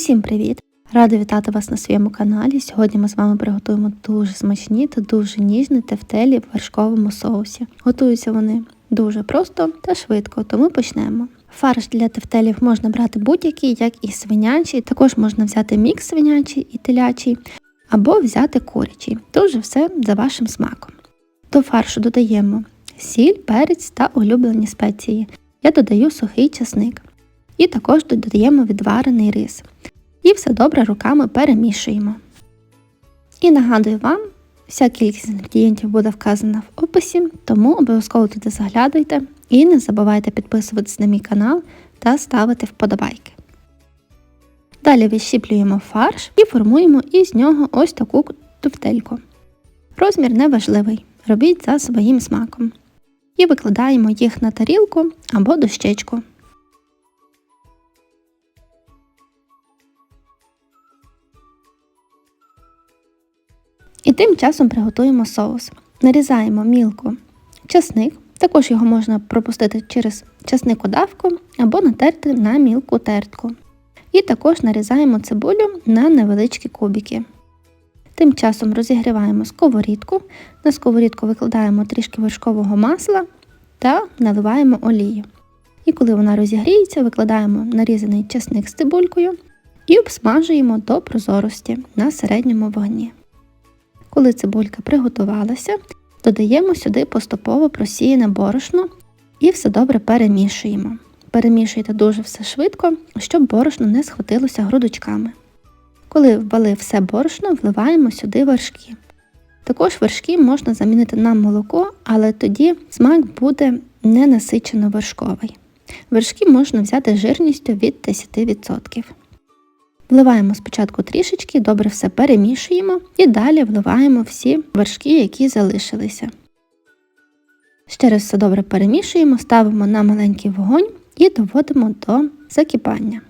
Усім привіт! Рада вітати вас на своєму каналі. Сьогодні ми з вами приготуємо дуже смачні та дуже ніжні тефтелі в вершковому соусі. Готуються вони дуже просто та швидко, тому почнемо. Фарш для тефтелів можна брати будь-який, як і свинячий, також можна взяти мікс свинячий і телячий, або взяти курячий. Дуже все за вашим смаком. До фаршу додаємо сіль, перець та улюблені спеції. Я додаю сухий часник. І також додаємо відварений рис. І все добре руками перемішуємо. І нагадую вам, вся кількість інгредієнтів буде вказана в описі, тому обов'язково туди заглядуйте і не забувайте підписуватись на мій канал та ставити вподобайки. Далі відщіплюємо фарш і формуємо із нього ось таку туфтельку. Розмір неважливий, робіть за своїм смаком. І викладаємо їх на тарілку або дощечку. І тим часом приготуємо соус. Нарізаємо мілко часник, також його можна пропустити через часникодавку або натерти на мілку тертку. І також нарізаємо цибулю на невеличкі кубики. Тим часом розігріваємо сковорідку, на сковорідку викладаємо трішки вершкового масла та наливаємо олію. І коли вона розігріється, викладаємо нарізаний часник з цибулькою і обсмажуємо до прозорості на середньому вогні. Коли цибулька приготувалася, додаємо сюди поступово просіяне борошно і все добре перемішуємо. Перемішуйте дуже все швидко, щоб борошно не схватилося грудочками. Коли ввели все борошно, вливаємо сюди вершки. Також вершки можна замінити на молоко, але тоді смак буде ненасичено вершковий. Вершки можна взяти жирністю від 10%. Вливаємо спочатку трішечки, добре все перемішуємо і далі вливаємо всі вершки, які залишилися. Ще раз все добре перемішуємо, ставимо на маленький вогонь і доводимо до закипання.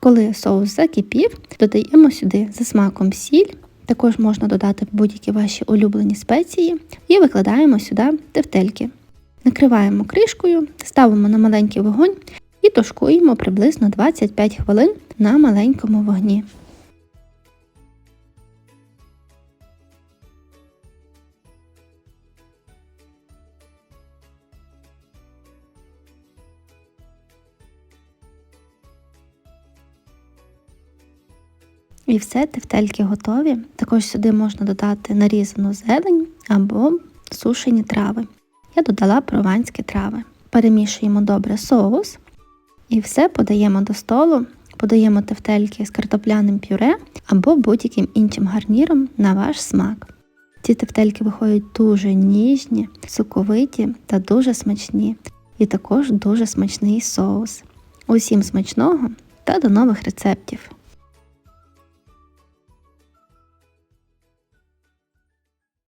Коли соус закипів, додаємо сюди за смаком сіль, також можна додати будь-які ваші улюблені спеції, і викладаємо сюди тефтельки. Накриваємо кришкою, ставимо на маленький вогонь і тушкуємо приблизно 25 хвилин на маленькому вогні. І все, тефтельки готові. Також сюди можна додати нарізану зелень або сушені трави. Я додала прованські трави. Перемішуємо добре соус і все подаємо до столу, подаємо тефтельки з картопляним пюре або будь-яким іншим гарніром на ваш смак. Ці тефтельки виходять дуже ніжні, соковиті та дуже смачні, і також дуже смачний соус. Усім смачного та до нових рецептів!